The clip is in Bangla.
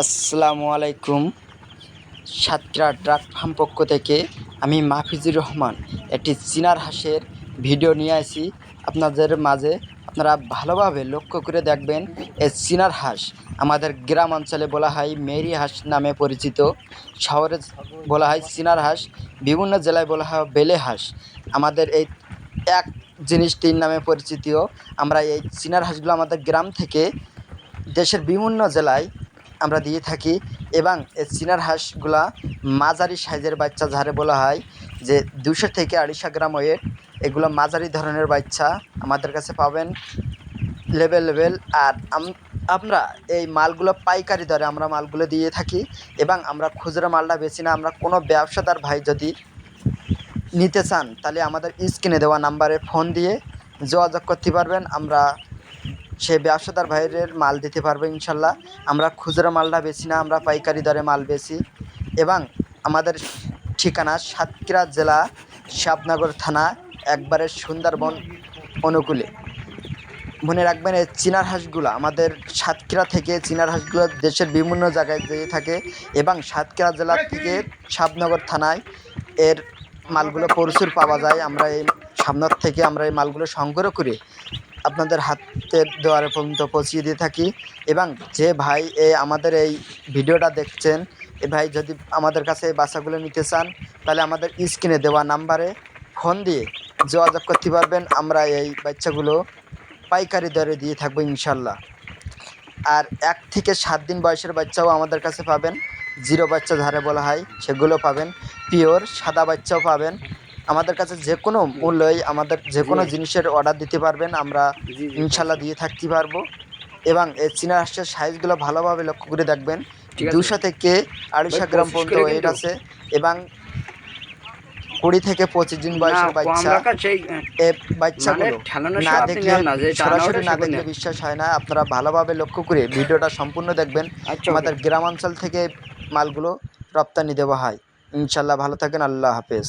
আসসালামু আলাইকুম। সাতক্ষীরা ড্রাগ ফার্ম পক্ষ থেকে আমি মাহফিজুর রহমান, একটি চিনার হাঁসের ভিডিও নিয়ে আসি। আপনাদের মাঝে আপনারা ভালোভাবে লক্ষ্য করে দেখবেন এই চিনার হাঁস আমাদের গ্রাম অঞ্চলে বলা হয় মেরি হাঁস নামে পরিচিত। শহরে বলা হয় চিনার হাঁস, বিভিন্ন জেলায় বলা হয় বেলে হাঁস। আমাদের এই এক জিনিসটির নামে পরিচিত আমরা এই চিনার হাঁসগুলো আমাদের গ্রাম থেকে দেশের বিভিন্ন জেলায় আমরা দিয়ে থাকি এবং এই চিনার হাঁসগুলা মাঝারি সাইজের বাচ্চা যারে বলা হয়, যে দুশো থেকে আড়াইশো গ্রাম ওয়েট, এগুলো মাঝারি ধরনের বাচ্চা আমাদের কাছে পাবেন লেভেল লেভেল। আর আম- আমরা এই মালগুলো পাইকারি দরে আমরা মালগুলো দিয়ে থাকি এবং আমরা খুচরো মালটা বেশি না, আমরা কোনো ব্যবসাদার ভাই যদি নিতে চান, তাহলে আমাদের স্ক্রিনে দেওয়া নাম্বারে ফোন দিয়ে যোগাযোগ করতে পারবেন। আমরা সেই ব্যবসাদার ভাইয়ের মাল দিতে পারব ইনশাল্লাহ। আমরা খুচরো মালটা বেশি না, আমরা পাইকারি দরে মাল বেশি। এবং আমাদের ঠিকানা সাতক্ষীরা জেলা শাবনগর থানা, একবারে সুন্দরবন অনুকূলে। মনে রাখবেন, এই চিনার হাঁসগুলো আমাদের সাতক্ষীরা থেকে চিনার হাঁসগুলো দেশের বিভিন্ন জায়গায় যেয়ে থাকে এবং সাতক্ষীরা জেলা থেকে শাবনগর থানায় এর মালগুলো প্রচুর পাওয়া যায়। আমরা এই সামনের থেকে আমরা এই মালগুলো সংগ্রহ করে। আপনাদের হাতের দুয়ারে পর্যন্ত পৌঁছিয়ে দিয়ে থাকি। এবং যে ভাই এই আমাদের এই ভিডিওটা দেখছেন, এ ভাই যদি আমাদের কাছে এই বাচ্চাগুলো নিতে চান, তাহলে আমাদের স্ক্রিনে দেওয়া নাম্বারে ফোন দিয়ে যোগাযোগ করতে পারবেন। আমরা এই বাচ্চাগুলো পাইকারি দরে দিয়ে থাকব ইনশাল্লাহ। আর এক থেকে সাত দিন বয়সের বাচ্চাও আমাদের কাছে পাবেন। জিরো বাচ্চা ধারে বলা হয়, সেগুলো পাবেন। পিওর সাদা বাচ্চাও পাবেন। আমাদের কাছে যে কোনো মূল্যই আমাদের যে কোনো জিনিসের অর্ডার দিতে পারবেন আমরা ইনশাল্লাহ দিয়ে থাকতে পারব। এবং এই চীনা হাঁসের সাইজগুলো ভালোভাবে লক্ষ্য করে দেখবেন। দুশো থেকে আড়াইশো গ্রাম পর্যন্ত ওয়েট আছে। এবং কুড়ি থেকে পঁচিশ দিন বয়সের বাচ্চা। বাচ্চাগুলো মানে না দেখলে সরাসরি না দেখলে বিশ্বাস হয় না। আপনারা ভালোভাবে লক্ষ্য করে ভিডিওটা সম্পূর্ণ দেখবেন। আচ্ছা আমাদের গ্রামাঞ্চল থেকে মালগুলো রপ্তানি দেওয়া হয়। ইনশাল্লাহ ভালো থাকেন। আল্লাহ হাফেজ।